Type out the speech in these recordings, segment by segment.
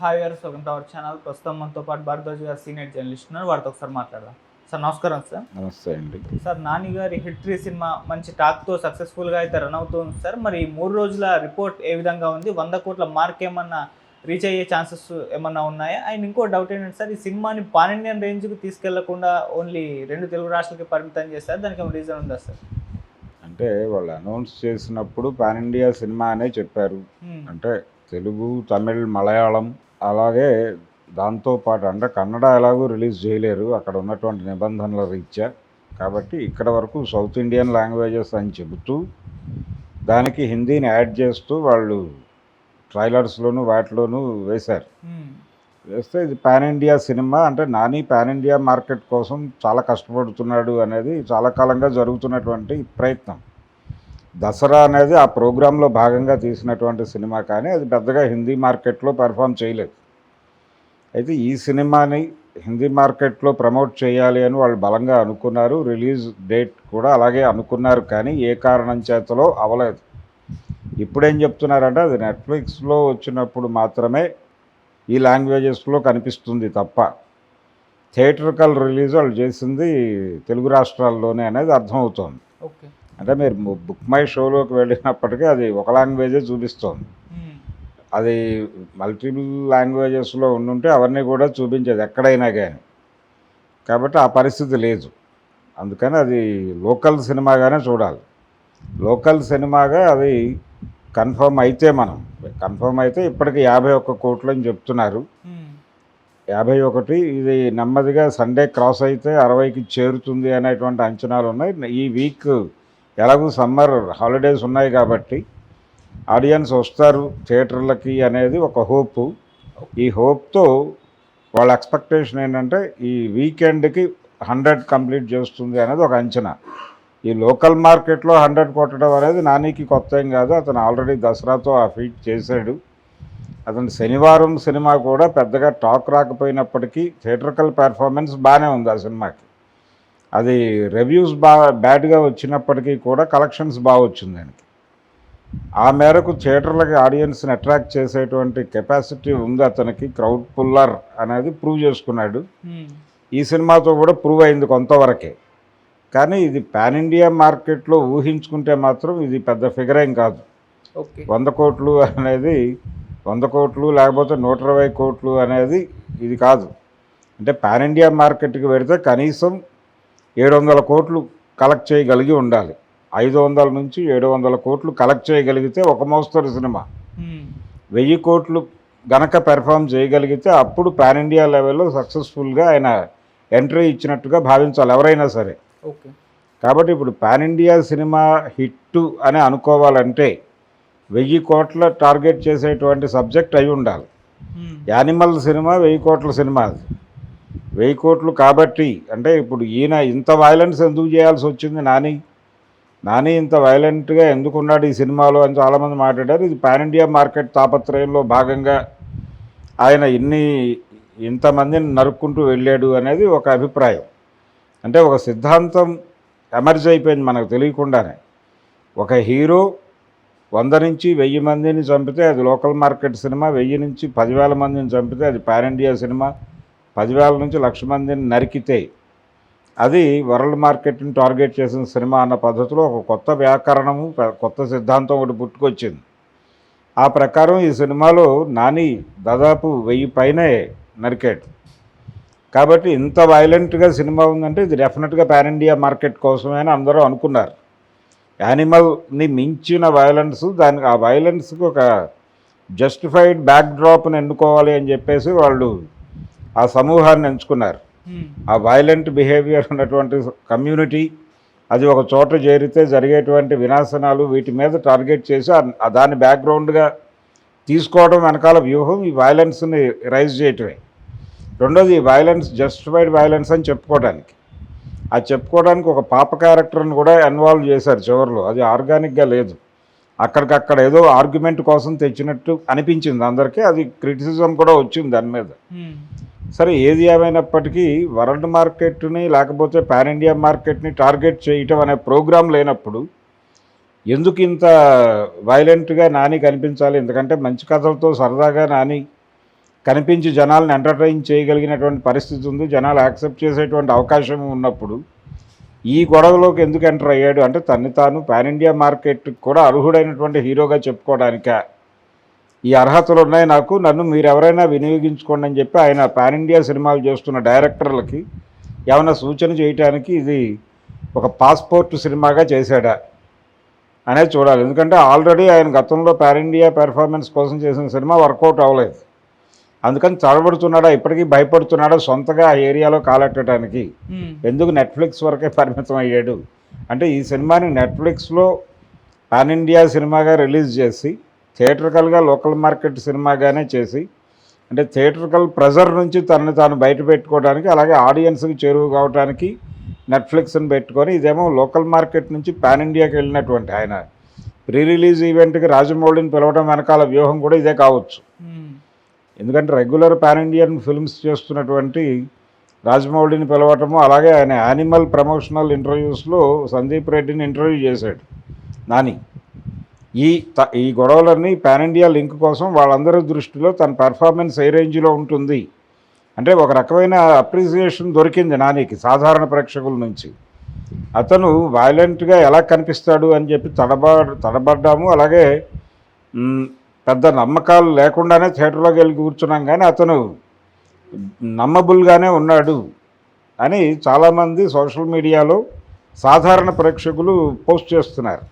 Hi గారు welcome to our channel ప్రస్తుతం మనతో పాటు భారద్వాజ్ గారు సీనియర్ జర్నలిస్ట్ ఉన్నారు. వారితో ఒకసారి మాట్లాడదాం. సార్ నమస్కారం సార్ నమస్తే అండి. సార్ నాని గారి హిట్ త్రీ సినిమా మంచి టాక్తో సక్సెస్ఫుల్గా అయితే రన్ అవుతుంది సార్ మరి మూడు రోజుల రిపోర్ట్ ఏ విధంగా ఉంది? వంద కోట్ల మార్క్ ఏమన్నా రీచ్ అయ్యే ఛాన్సెస్ ఏమన్నా ఉన్నాయా? అండ్ ఇంకో డౌట్ ఏంటంటే సార్ ఈ సినిమాని పాన్ ఇండియన్ రేంజ్కి తీసుకెళ్ళకుండా ఓన్లీ రెండు తెలుగు రాష్ట్రాలకి పరిమితం చేస్తారు దానికి ఏమైనా రీజన్ ఉందా సార్ అంటే వాళ్ళు అనౌన్స్ చేసినప్పుడు పాన్ ఇండియా సినిమా అనే చెప్పారు. Hmm. అంటే తెలుగు తమిళ్ మలయాళం అలాగే దాంతో పాటు అంటే కన్నడ ఎలాగూ రిలీజ్ చేయలేరు. అక్కడ ఉన్నటువంటి నిబంధనల రీత్యా. కాబట్టి ఇక్కడ వరకు సౌత్ ఇండియన్ లాంగ్వేజెస్ అని చెబుతూ దానికి హిందీని యాడ్ చేస్తూ వాళ్ళు ట్రైలర్స్లోను వాటిలోనూ వేశారు. వేస్తే ఇది పాన్ ఇండియా సినిమా. అంటే నాని పాన్ ఇండియా మార్కెట్ కోసం చాలా కష్టపడుతున్నాడు అనేది చాలా కాలంగా జరుగుతున్నటువంటి ప్రయత్నం. దసరా అనేది ఆ ప్రోగ్రాంలో భాగంగా తీసినటువంటి సినిమా కానీ అది పెద్దగా హిందీ మార్కెట్లో పెర్ఫామ్ చేయలేదు. అయితే ఈ సినిమాని హిందీ మార్కెట్లో ప్రమోట్ చేయాలి అని వాళ్ళు బలంగా అనుకున్నారు. రిలీజ్ డేట్ కూడా అలాగే అనుకున్నారు కానీ ఏ కారణం చేతలో అవలేదు ఇప్పుడేం చెప్తున్నారంటే అది నెట్ఫ్లిక్స్లో వచ్చినప్పుడు మాత్రమే ఈ లాంగ్వేజెస్లో కనిపిస్తుంది తప్ప థియేటర్కల్ రిలీజ్ వాళ్ళు చేసింది తెలుగు రాష్ట్రాల్లోనే అనేది అర్థమవుతోంది. ఓకే. అంటే మీరు బుక్ మై షోలోకి వెళ్ళినప్పటికీ అది ఒక లాంగ్వేజే చూపిస్తోంది. అది మల్టిపుల్ లాంగ్వేజెస్లో ఉండుంటే అవన్నీ కూడా చూపించేది ఎక్కడైనా కానీ కాబట్టి ఆ పరిస్థితి లేదు. అందుకని అది లోకల్ సినిమాగానే చూడాలి. లోకల్ సినిమాగా అది కన్ఫర్మ్ అయితే మనం కన్ఫర్మ్ అయితే ఇప్పటికి యాభై ఒక్క కోట్లు అని చెప్తున్నారు. యాభై ఒకటి ఇది నెమ్మదిగా సండే క్రాస్ అయితే అరవైకి చేరుతుంది అనేటువంటి అంచనాలు ఉన్నాయి. ఈ వీక్ ఎలాగూ సమ్మర్ హాలిడేస్ ఉన్నాయి కాబట్టి ఆడియన్స్ వస్తారు థియేటర్లకి అనేది ఒక హోప్. ఈ హోప్తో వాళ్ళ ఎక్స్పెక్టేషన్ ఏంటంటే ఈ వీకెండ్కి హండ్రెడ్ కంప్లీట్ చేస్తుంది అనేది ఒక అంచనా. ఈ లోకల్ మార్కెట్లో హండ్రెడ్ కొట్టడం అనేది నానికి కొత్త ఏం కాదు. అతను ఆల్రెడీ దసరాతో ఆ ఫీట్ చేశాడు. అతను శనివారం సినిమా కూడా పెద్దగా టాక్ రాకపోయినప్పటికీ థియేటర్కల్ పెర్ఫార్మెన్స్ బాగానే ఉంది ఆ సినిమాకి. అది రివ్యూస్ బాగా బ్యాడ్గా వచ్చినప్పటికీ కూడా కలెక్షన్స్ బాగా వచ్చింది దానికి ఆ మేరకు థియేటర్లకి ఆడియన్స్ని అట్రాక్ట్ చేసేటువంటి కెపాసిటీ ఉంది అతనికి. క్రౌడ్ పుల్లర్ అనేది ప్రూవ్ చేసుకున్నాడు. Hmm. ఈ సినిమాతో కూడా ప్రూవ్ అయింది కొంతవరకే. కానీ ఇది పాన్ ఇండియా మార్కెట్లో ఊహించుకుంటే మాత్రం ఇది పెద్ద ఫిగర్ ఏం కాదు. వంద కోట్లు అనేది వంద కోట్లు లేకపోతే నూట ఇరవై కోట్లు అనేది ఇది కాదు. అంటే పాన్ ఇండియా మార్కెట్కి పెడితే కనీసం ఏడు వందల కోట్లు కలెక్ట్ చేయగలిగి ఉండాలి. ఐదు వందల నుంచి ఏడు వందల కోట్లు కలెక్ట్ చేయగలిగితే ఒక మోస్తరు సినిమా. వెయ్యి కోట్లు గనక పెర్ఫామ్ చేయగలిగితే అప్పుడు పాన్ ఇండియా లెవెల్లో సక్సెస్ఫుల్గా ఆయన ఎంట్రీ ఇచ్చినట్టుగా భావించాలి ఎవరైనా సరే. ఓకే. కాబట్టి ఇప్పుడు పాన్ ఇండియా సినిమా హిట్ అని అనుకోవాలంటే వెయ్యి కోట్ల టార్గెట్ చేసేటువంటి సబ్జెక్ట్ అయి ఉండాలి. యానిమల్ సినిమా వెయ్యి కోట్ల సినిమా అది. వెయ్యి కోట్లు కాబట్టి అంటే ఇప్పుడు ఈయన ఇంత వైలెన్స్ ఎందుకు చేయాల్సి వచ్చింది నాని? నాని ఇంత వైలెంట్గా ఎందుకు ఉన్నాడు ఈ సినిమాలో అని చాలామంది మాట్లాడారు. ఇది పాన్ ఇండియా మార్కెట్ తాపత్రయంలో భాగంగా ఆయన ఇన్ని ఇంతమందిని నరుక్కుంటూ వెళ్ళాడు అనేది ఒక అభిప్రాయం. అంటే ఒక సిద్ధాంతం ఎమర్జ్ అయిపోయింది మనకు తెలియకుండానే. ఒక హీరో వంద నుంచి వెయ్యి మందిని చంపితే అది లోకల్ మార్కెట్ సినిమా వెయ్యి నుంచి పదివేల మందిని చంపితే అది పాన్ ఇండియా సినిమా పదివేల నుంచి లక్ష మందిని నరికితే అది వరల్డ్ మార్కెట్ని టార్గెట్ చేసిన సినిమా అన్న పద్ధతిలో ఒక కొత్త వ్యాకరణము కొత్త సిద్ధాంతం ఒకటి పుట్టుకొచ్చింది. ఆ ప్రకారం ఈ సినిమాలో నాని దాదాపు వెయ్యి పైనే నరికాడు. కాబట్టి ఇంత వైలెంట్గా సినిమా ఉందంటే ఇది డెఫినెట్గా పాన్ ఇండియా మార్కెట్ కోసమే అని అందరూ అనుకున్నారు. యానిమల్ని మించిన వైలెన్స్ దానికి ఆ వైలెన్స్కి ఒక జస్టిఫైడ్ బ్యాక్ డ్రాప్ని ఎన్నుకోవాలి అని చెప్పేసి వాళ్ళు ఆ సమూహాన్ని ఎంచుకున్నారు. ఆ వైలెంట్ బిహేవియర్ ఉన్నటువంటి కమ్యూనిటీ అది ఒక చోట చేరితే జరిగేటువంటి వినాశనాలు వీటి మీద టార్గెట్ చేసి ఆ- ఆ దాని బ్యాక్గ్రౌండ్గా తీసుకోవడం వెనకాల వ్యూహం ఈ వైలెన్స్ని రైజ్ చేయటమే. రెండోది ఈ వైలెన్స్ జస్టిఫైడ్ వైలెన్స్ అని చెప్పుకోవడానికి. ఆ చెప్పుకోవడానికి ఒక పాప క్యారెక్టర్ని కూడా ఇన్వాల్వ్ చేశారు చివరిలో. అది ఆర్గానిక్గా లేదు. అక్కడికక్కడ ఏదో ఆర్గ్యుమెంట్ కోసం తెచ్చినట్టు అనిపించింది అందరికీ. అది క్రిటిసిజం కూడా వచ్చింది దాని మీద. సరే ఏది ఏమైనప్పటికీ వరల్డ్ మార్కెట్ని లేకపోతే పాన్ ఇండియా మార్కెట్ని టార్గెట్ చేయటం అనే ప్రోగ్రాం లేనప్పుడు ఎందుకు ఇంత వైలెంట్గా నాని కనిపించాలి? ఎందుకంటే మంచి కథలతో సరదాగా నాని కనిపించి జనాలను ఎంటర్టైన్ చేయగలిగినటువంటి పరిస్థితి ఉంది. జనాలు యాక్సెప్ట్ చేసేటువంటి అవకాశం ఉన్నప్పుడు ఈ గొడవలోకి ఎందుకు ఎంటర్ అయ్యాడు? అంటే తన్ని తాను పాన్ ఇండియా మార్కెట్ కూడా అర్హుడైనటువంటి హీరోగా చెప్పుకోవడానికా? ఈ అర్హతలు ఉన్నాయి నాకు. నన్ను మీరు ఎవరైనా వినియోగించుకోండి అని చెప్పి ఆయన పాన్ ఇండియా సినిమాలు చేస్తున్న డైరెక్టర్లకి ఏమైనా సూచన చేయడానికి ఇది ఒక పాస్పోర్ట్ సినిమాగా చేశాడా అనేది చూడాలి. ఎందుకంటే ఆల్రెడీ ఆయన గతంలో పాన్ ఇండియా పెర్ఫార్మెన్స్ కోసం చేసిన సినిమా వర్కౌట్ అవ్వలేదు. అందుకని తడబడుతున్నాడా ఇప్పటికీ భయపడుతున్నాడా సొంతగా ఆ ఏరియాలో కాలెట్టడానికి. ఎందుకు నెట్ఫ్లిక్స్ వరకే పరిమితం అయ్యాడు? అంటే ఈ సినిమాని నెట్ఫ్లిక్స్లో పాన్ ఇండియా సినిమాగా రిలీజ్ చేసి థియేటర్కల్గా లోకల్ మార్కెట్ సినిమాగానే చేసి అంటే థియేటర్కల్ ప్రెజర్ నుంచి తనని తాను బయట పెట్టుకోవడానికి అలాగే ఆడియన్స్కి చేరువ కావడానికి నెట్ఫ్లిక్స్ని పెట్టుకొని ఇదేమో లోకల్ మార్కెట్ నుంచి పాన్ ఇండియాకి వెళ్ళినటువంటి ఆయన. ప్రీ రిలీజ్ ఈవెంట్కి రాజమౌళిని పిలవడం వెనకాల వ్యూహం కూడా ఇదే కావచ్చు. ఎందుకంటే రెగ్యులర్ పాన్ ఇండియన్ ఫిల్మ్స్ చేస్తున్నటువంటి రాజమౌళిని పిలవటము అలాగే ఆయన యానిమల్ ప్రమోషనల్ ఇంటర్వ్యూస్లో సందీప్ రెడ్డిని ఇంటర్వ్యూ చేశాడు. నాని. ఈ త ఈ గొడవలన్నీ పాన్ ఇండియా లింక్ కోసం వాళ్ళందరి దృష్టిలో తన పెర్ఫార్మెన్స్ ఏ రేంజ్లో ఉంటుంది. అంటే ఒక రకమైన అప్రిసియేషన్ దొరికింది నానికి సాధారణ ప్రేక్షకుల నుంచి. అతను వైలెంట్గా ఎలా కనిపిస్తాడు అని చెప్పి తడబడ తడబడ్డాము. అలాగే పెద్ద నమ్మకాలు లేకుండానే థియేటర్లోకి వెళ్ళి కూర్చున్నాం కానీ అతను నమ్మబుల్గానే ఉన్నాడు అని చాలామంది సోషల్ మీడియాలో సాధారణ ప్రేక్షకులు పోస్ట్ చేస్తున్నారు.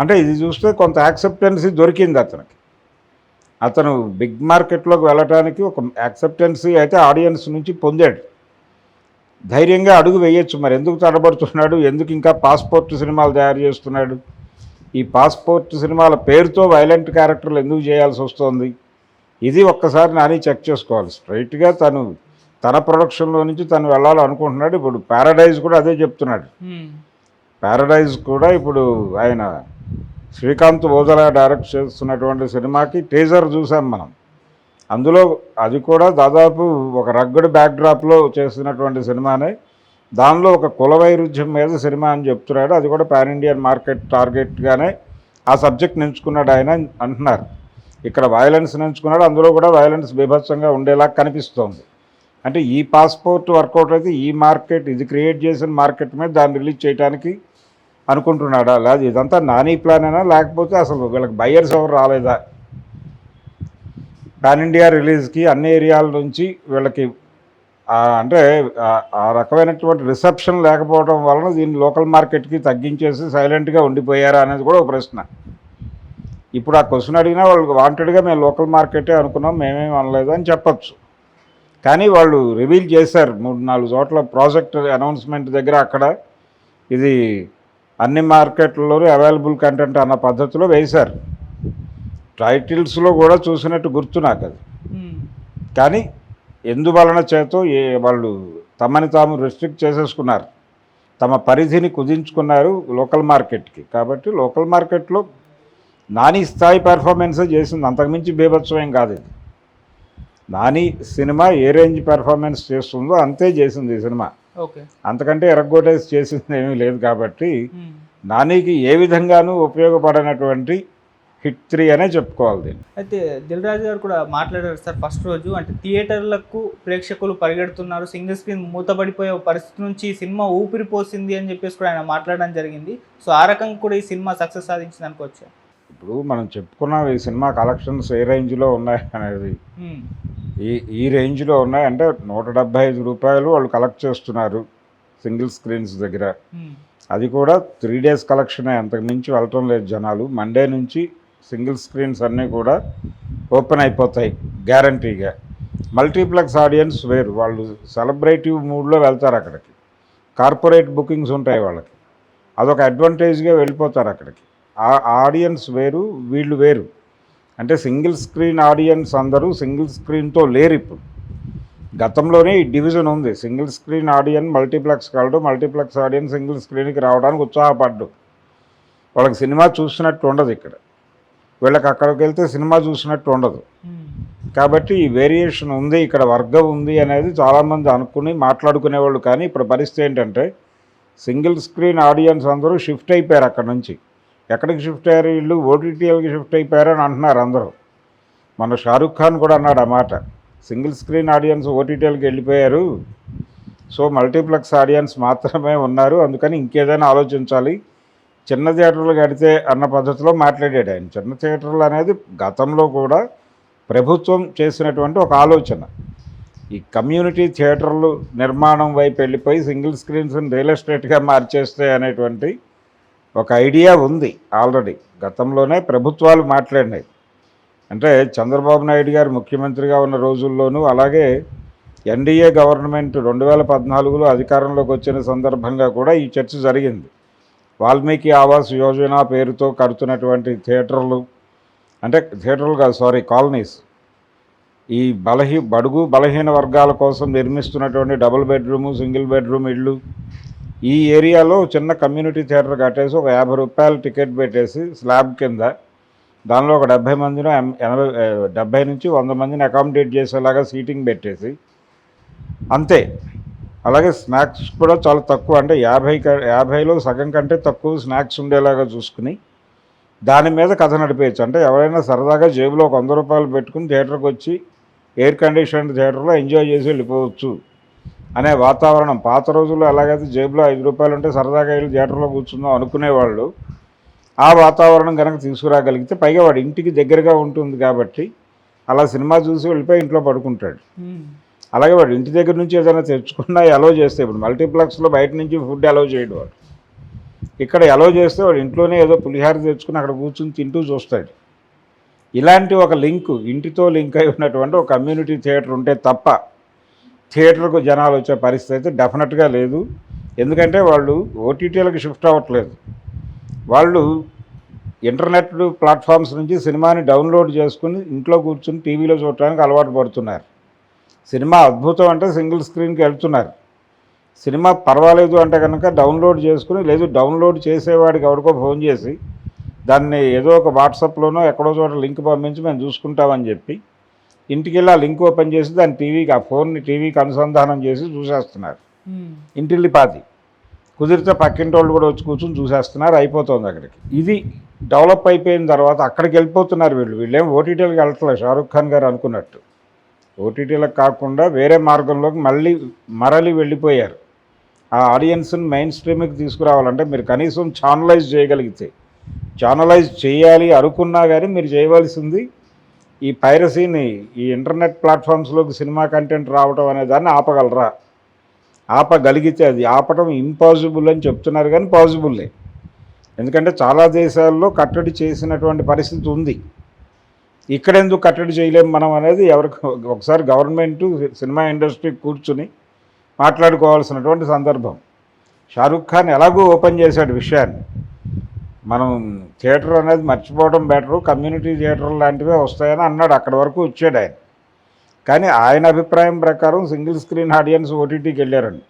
అంటే ఇది చూస్తే కొంత యాక్సెప్టెన్సీ దొరికింది అతనికి. అతను బిగ్ మార్కెట్లోకి వెళ్ళటానికి ఒక యాక్సెప్టెన్సీ అయితే ఆడియన్స్ నుంచి పొందాడు. ధైర్యంగా అడుగు వేయొచ్చు మరి ఎందుకు తడబడుతున్నాడు ఎందుకు ఇంకా పాస్పోర్ట్ సినిమాలు తయారు చేస్తున్నాడు? ఈ పాస్పోర్ట్ సినిమాల పేరుతో వైలెంట్ క్యారెక్టర్లు ఎందుకు చేయాల్సి వస్తుంది? ఇది ఒక్కసారి నాని చెక్ చేసుకోవాలి. స్ట్రైట్గా తను తన ప్రొడక్షన్లో నుంచి తను వెళ్ళాలనుకుంటున్నాడు. ఇప్పుడు ప్యారడైజ్ కూడా అదే చెప్తున్నాడు. ప్యారడైజ్ కూడా ఇప్పుడు ఆయన శ్రీకాంత్ ఓజల డైరెక్ట్ చేస్తున్నటువంటి సినిమాకి టీజర్ చూసాం మనం. అందులో అది కూడా దాదాపు ఒక రగ్గడు బ్యాక్డ్రాప్లో చేసినటువంటి సినిమానే. దానిలో ఒక కుల వైరుధ్యం మీద సినిమా అని చెప్తున్నాడు. అది కూడా పాన్ ఇండియన్ మార్కెట్ టార్గెట్గానే ఆ సబ్జెక్ట్ ఎంచుకున్నాడు ఆయన అంటున్నారు. ఇక్కడ వైలెన్స్ ఎంచుకున్నాడు అందులో కూడా వైలెన్స్ బీభత్సంగా ఉండేలా కనిపిస్తోంది. అంటే ఈ పాస్పోర్ట్ వర్కౌట్ అయితే ఈ మార్కెట్ ఇది క్రియేట్ చేసిన మార్కెట్ మీద దాన్ని రిలీజ్ చేయడానికి అనుకుంటున్నాడా? లేదా ఇదంతా నాని ప్లాన్ అయినా లేకపోతే అసలు వీళ్ళకి బయ్యర్స్ ఎవరు రాలేదా? పాన్ ఇండియా రిలీజ్కి అన్ని ఏరియాల నుంచి వీళ్ళకి అంటే ఆ- రకమైనటువంటి రిసెప్షన్ లేకపోవడం వలన దీన్ని లోకల్ మార్కెట్కి తగ్గించేసి సైలెంట్గా ఉండిపోయారా అనేది కూడా ఒక ప్రశ్న. ఇప్పుడు ఆ క్వశ్చన్ అడిగినా వాళ్ళకి వాంటెడ్గా మేము లోకల్ మార్కెటే అనుకున్నాం మేమేం అనలేదు అని చెప్పచ్చు. కానీ వాళ్ళు రివీల్ చేశారు. మూడు నాలుగు చోట్ల ప్రాజెక్ట్ అనౌన్స్మెంట్ దగ్గర అక్కడ ఇది అన్ని మార్కెట్లలోనూ అవైలబుల్ కంటెంట్ అన్న పద్ధతిలో వేశారు. టైటిల్స్లో కూడా చూసినట్టు గుర్తు నాకు అది కానీ ఎందువలన చేతో ఏ వాళ్ళు తమని తాము రెస్ట్రిక్ట్ చేసేసుకున్నారు. తమ పరిధిని కుదించుకున్నారు లోకల్ మార్కెట్కి కాబట్టి లోకల్ మార్కెట్లో నాని స్థాయి పెర్ఫార్మెన్సే చేసింది. అంతకుమించి బీభత్సమేం కాదు ఇది. నాని సినిమా ఏ రేంజ్ పెర్ఫార్మెన్స్ చేస్తుందో అంతే చేసింది ఈ సినిమా. అంతకంటే ఎరగొట్టేసి చేసింది ఏమీ లేదు కాబట్టి. నానికి ఏ విధంగానూ ఉపయోగపడినటువంటి హిట్ త్రీ అనే చెప్పుకోవాలి దీన్ని. అయితే దిల్ రాజు గారు కూడా మాట్లాడారు సార్ ఫస్ట్ రోజు అంటే థియేటర్లకు ప్రేక్షకులు పరిగెడుతున్నారు సింగిల్ స్క్రీన్ మూతపడిపోయే పరిస్థితి నుంచి ఈ సినిమా ఊపిరి పోసింది అని చెప్పేసి కూడా ఆయన మాట్లాడడం జరిగింది. సో ఆ రకంగా కూడా ఈ సినిమా సక్సెస్ సాధించింది అనుకోవచ్చు? ఇప్పుడు మనం చెప్పుకున్నాం ఈ సినిమా కలెక్షన్స్ ఏ రేంజ్లో ఉన్నాయి అనేది. ఈ ఈ రేంజ్లో ఉన్నాయి అంటే నూట డెబ్బై ఐదు రూపాయలు వాళ్ళు కలెక్ట్ చేస్తున్నారు సింగిల్ స్క్రీన్స్ దగ్గర. అది కూడా త్రీ డేస్ కలెక్షనే అంతకు మించి వెళ్ళటం లేదు జనాలు. మండే నుంచి సింగిల్ స్క్రీన్స్ అన్నీ కూడా ఓపెన్ అయిపోతాయి గ్యారంటీగా. మల్టీప్లెక్స్ ఆడియన్స్ వేరు వాళ్ళు సెలబ్రేటివ్ మూడ్లో వెళ్తారు అక్కడికి. కార్పొరేట్ బుకింగ్స్ ఉంటాయి వాళ్ళకి. అదొక అడ్వాంటేజ్గా వెళ్ళిపోతారు అక్కడికి. ఆడియన్స్ వేరు వీళ్ళు వేరు. అంటే సింగిల్ స్క్రీన్ ఆడియన్స్ అందరూ సింగిల్ స్క్రీన్తో లేరు ఇప్పుడు. గతంలోనే ఈ డివిజన్ ఉంది. సింగిల్ స్క్రీన్ ఆడియన్ మల్టీప్లెక్స్ కలడు మల్టీప్లెక్స్ ఆడియన్ సింగిల్ స్క్రీన్కి రావడానికి ఉత్సాహపడ్డు. వాళ్ళకి సినిమా చూసినట్టు ఉండదు ఇక్కడ. వీళ్ళకి అక్కడికి వెళ్తే సినిమా చూసినట్టు ఉండదు. కాబట్టి ఈ వేరియేషన్ ఉంది ఇక్కడ వర్గం ఉంది అనేది చాలామంది అనుకుని మాట్లాడుకునేవాళ్ళు. కానీ ఇప్పుడు పరిస్థితి ఏంటంటే సింగిల్ స్క్రీన్ ఆడియన్స్ అందరూ షిఫ్ట్ అయిపోయారు అక్కడ నుంచి. ఎక్కడికి షిఫ్ట్ అయ్యారు వీళ్ళు? ఓటీటీఎల్కి షిఫ్ట్ అయిపోయారు అని అంటున్నారు అందరూ. మన షారుఖ్ ఖాన్ కూడా అన్నాడు ఆ మాట. సింగిల్ స్క్రీన్ ఆడియన్స్ ఓటీటీఎల్కి వెళ్ళిపోయారు. సో మల్టీప్లెక్స్ ఆడియన్స్ మాత్రమే ఉన్నారు. అందుకని ఇంకేదైనా ఆలోచించాలి. చిన్న థియేటర్లు కడితే అన్న పద్ధతిలో మాట్లాడాడు ఆయన. చిన్న థియేటర్లు అనేది గతంలో కూడా ప్రభుత్వం చేసినటువంటి ఒక ఆలోచన. ఈ కమ్యూనిటీ థియేటర్లు నిర్మాణం వైపు వెళ్ళిపోయి సింగిల్ స్క్రీన్స్ని రియల్ ఎస్టేట్గా మార్చేస్తాయి అనేటువంటి ఒక ఐడియా ఉంది ఆల్రెడీ. గతంలోనే ప్రభుత్వాలు మాట్లాడినాయి. అంటే చంద్రబాబు నాయుడు గారు ముఖ్యమంత్రిగా ఉన్న రోజుల్లోనూ అలాగే ఎన్డీఏ గవర్నమెంట్ రెండు వేల పద్నాలుగులో అధికారంలోకి వచ్చిన సందర్భంగా కూడా ఈ చర్చ జరిగింది. వాల్మీకి ఆవాస్ యోజన పేరుతో కడుతున్నటువంటి థియేటర్లు అంటే థియేటర్లు కాదు సారీ కాలనీస్. ఈ బలహీ బడుగు బలహీన వర్గాల కోసం నిర్మిస్తున్నటువంటి డబుల్ బెడ్రూము సింగిల్ బెడ్రూమ్ ఇళ్ళు ఈ ఏరియాలో చిన్న కమ్యూనిటీ థియేటర్ కట్టేసి ఒక యాభై రూపాయలు టికెట్ పెట్టేసి స్లాబ్ కింద దానిలో ఒక డెబ్భై మందిని ఎం- ఎనభై డెబ్భై నుంచి వంద మందిని అకామిడేట్ చేసేలాగా సీటింగ్ పెట్టేసి అంతే. అలాగే స్నాక్స్ కూడా చాలా తక్కువ. అంటే యాభై క- యాభైలో సగం కంటే తక్కువ స్నాక్స్ ఉండేలాగా చూసుకుని దాని మీద కథ నడిపేయచ్చు. అంటే ఎవరైనా సరదాగా జేబులో ఒక వంద రూపాయలు పెట్టుకుని థియేటర్కి వచ్చి ఎయిర్ కండిషన్ థియేటర్లో ఎంజాయ్ చేసి వెళ్ళిపోవచ్చు. అనే వాతావరణం. పాత రోజుల్లో ఎలాగైతే జేబులో ఐదు రూపాయలు ఉంటే సరదాగా వెళ్ళి థియేటర్లో కూర్చుందాం అనుకునేవాళ్ళు ఆ వాతావరణం కనుక తీసుకురాగలిగితే పైగా వాడి ఇంటికి దగ్గరగా ఉంటుంది కాబట్టి అలా సినిమా చూసి వెళ్ళిపోయి ఇంట్లో పడుకుంటాడు. అలాగే వాడు ఇంటి దగ్గర నుంచి ఏదైనా తెచ్చుకున్నా అలో చేస్తే ఇప్పుడు మల్టీప్లెక్స్లో బయట నుంచి ఫుడ్ అలో చేయడు వాడు. ఇక్కడ అలో చేస్తే వాడు ఇంట్లోనే ఏదో పులిహార తెచ్చుకుని అక్కడ కూర్చుని తింటూ చూస్తాడు. ఇలాంటి ఒక లింక్ ఇంటితో లింక్ అయి ఉన్నటువంటి ఒక కమ్యూనిటీ థియేటర్ ఉంటే తప్ప థియేటర్కు జనాలు వచ్చే పరిస్థితి అయితే డెఫినెట్గా లేదు. ఎందుకంటే వాళ్ళు ఓటీటీలకు షిఫ్ట్ అవ్వట్లేదు. వాళ్ళు ఇంటర్నెట్ ప్లాట్ఫామ్స్ నుంచి సినిమాని డౌన్లోడ్ చేసుకుని ఇంట్లో కూర్చుని టీవీలో చూడటానికి అలవాటు పడుతున్నారు. సినిమా అద్భుతం అంటే సింగిల్ స్క్రీన్కి వెళ్తున్నారు. సినిమా పర్వాలేదు అంటే కనుక డౌన్లోడ్ చేసుకుని లేదు డౌన్లోడ్ చేసేవాడికి ఎవరికో ఫోన్ చేసి దాన్ని ఏదో ఒక వాట్సాప్లోనో ఎక్కడో చోట లింక్ పంపించి మేము చూసుకుంటామని చెప్పి ఇంటికి వెళ్ళి ఆ లింక్ ఓపెన్ చేసి దాని టీవీకి ఆ ఫోన్ని టీవీకి అనుసంధానం చేసి చూసేస్తున్నారు. ఇంటిల్లి పాతి కుదిరితే పక్కింటి వాళ్ళు కూడా వచ్చి కూర్చొని చూసేస్తున్నారు అయిపోతుంది అక్కడికి. ఇది డెవలప్ అయిపోయిన తర్వాత అక్కడికి వెళ్ళిపోతున్నారు వీళ్ళు. వీళ్ళేం ఓటీటీలకు వెళ్ళట్లేదు షారుఖ్ ఖాన్ గారు అనుకున్నట్టు. ఓటీటీలకు కాకుండా వేరే మార్గంలోకి మళ్ళీ మరలి వెళ్ళిపోయారు. ఆ ఆడియన్స్ని మెయిన్ స్ట్రీమ్కి తీసుకురావాలంటే మీరు కనీసం ఛానలైజ్ చేయగలిగితే. ఛానలైజ్ చేయాలి అనుకున్నా కానీ మీరు చేయవలసింది ఈ పైరసీని ఈ ఇంటర్నెట్ ప్లాట్ఫామ్స్లోకి సినిమా కంటెంట్ రావడం అనే దాన్ని ఆపగలరా? ఆపగలిగితే అది ఆపడం ఇంపాసిబుల్ అని చెప్తున్నారు కానీ పాసిబుల్లే. ఎందుకంటే చాలా దేశాల్లో కట్టడి చేసినటువంటి పరిస్థితి ఉంది. ఇక్కడ ఎందుకు కట్టడి చేయలేము మనం అనేది ఎవరికి ఒకసారి గవర్నమెంట్ సినిమా ఇండస్ట్రీ కూర్చుని మాట్లాడుకోవాల్సినటువంటి సందర్భం. షారుఖ్ ఖాన్ ఎలాగో ఓపెన్ చేశాడు విషయాన్ని. మనం థియేటర్ అనేది మర్చిపోవడం బెటరు కమ్యూనిటీ థియేటర్ లాంటివే వస్తాయని అన్నాడు అక్కడి వరకు వచ్చాడు ఆయన. కానీ ఆయన అభిప్రాయం ప్రకారం సింగిల్ స్క్రీన్ ఆడియన్స్ ఓటీటీకి వెళ్ళారండి.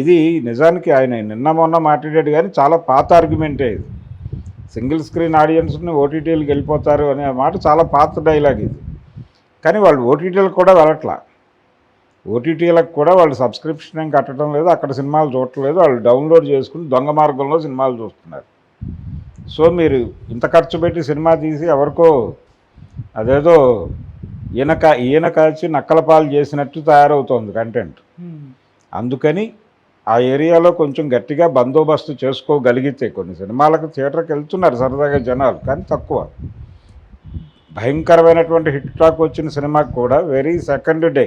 ఇది నిజానికి ఆయన నిన్న మొన్న మాట్లాడాడు కానీ చాలా పాత ఆర్గ్యుమెంటే ఇది. సింగిల్ స్క్రీన్ ఆడియన్స్ని ఓటీటీలకు వెళ్ళిపోతారు అనే మాట చాలా పాత డైలాగ్ ఇది. కానీ వాళ్ళు ఓటీటీలకు కూడా వెళ్ళట్లా. ఓటీటీలకు కూడా వాళ్ళు సబ్స్క్రిప్షన్ ఏం కట్టడం లేదు అక్కడ సినిమాలు చూడట్లేదు వాళ్ళు డౌన్లోడ్ చేసుకుని దొంగ మార్గంలో సినిమాలు చూస్తున్నారు. సో మీరు ఇంత ఖర్చు పెట్టి సినిమా తీసి ఎవరికో అదేదో ఈయన కా ఈయన కాల్చి నక్కల పాలు చేసినట్టు తయారవుతోంది కంటెంట్ అందుకని ఆ ఏరియాలో కొంచెం గట్టిగా బందోబస్తు చేసుకోగలిగితే కొన్ని సినిమాలకు థియేటర్కి వెళ్తున్నారు సరదాగా జనాలు కానీ తక్కువ. భయంకరమైనటువంటి హిట్ టాక్ వచ్చిన సినిమాకి కూడా వెరీ సెకండ్ డే.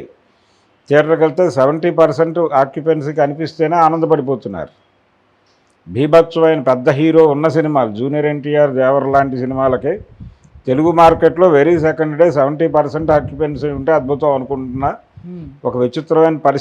థియేటర్కి వెళ్తే సెవెంటీ పర్సెంట్ ఆక్యుపెన్సీ కనిపిస్తేనే ఆనందపడిపోతున్నారు. బీభత్సమైన పెద్ద హీరో ఉన్న సినిమాలు జూనియర్ ఎన్టీఆర్ దేవర్ లాంటి సినిమాలకే తెలుగు మార్కెట్లో very second day seventy percent occupancy ఉంటే అద్భుతం అనుకుంటున్నా. ఒక విచిత్రమైన పరిస్థితి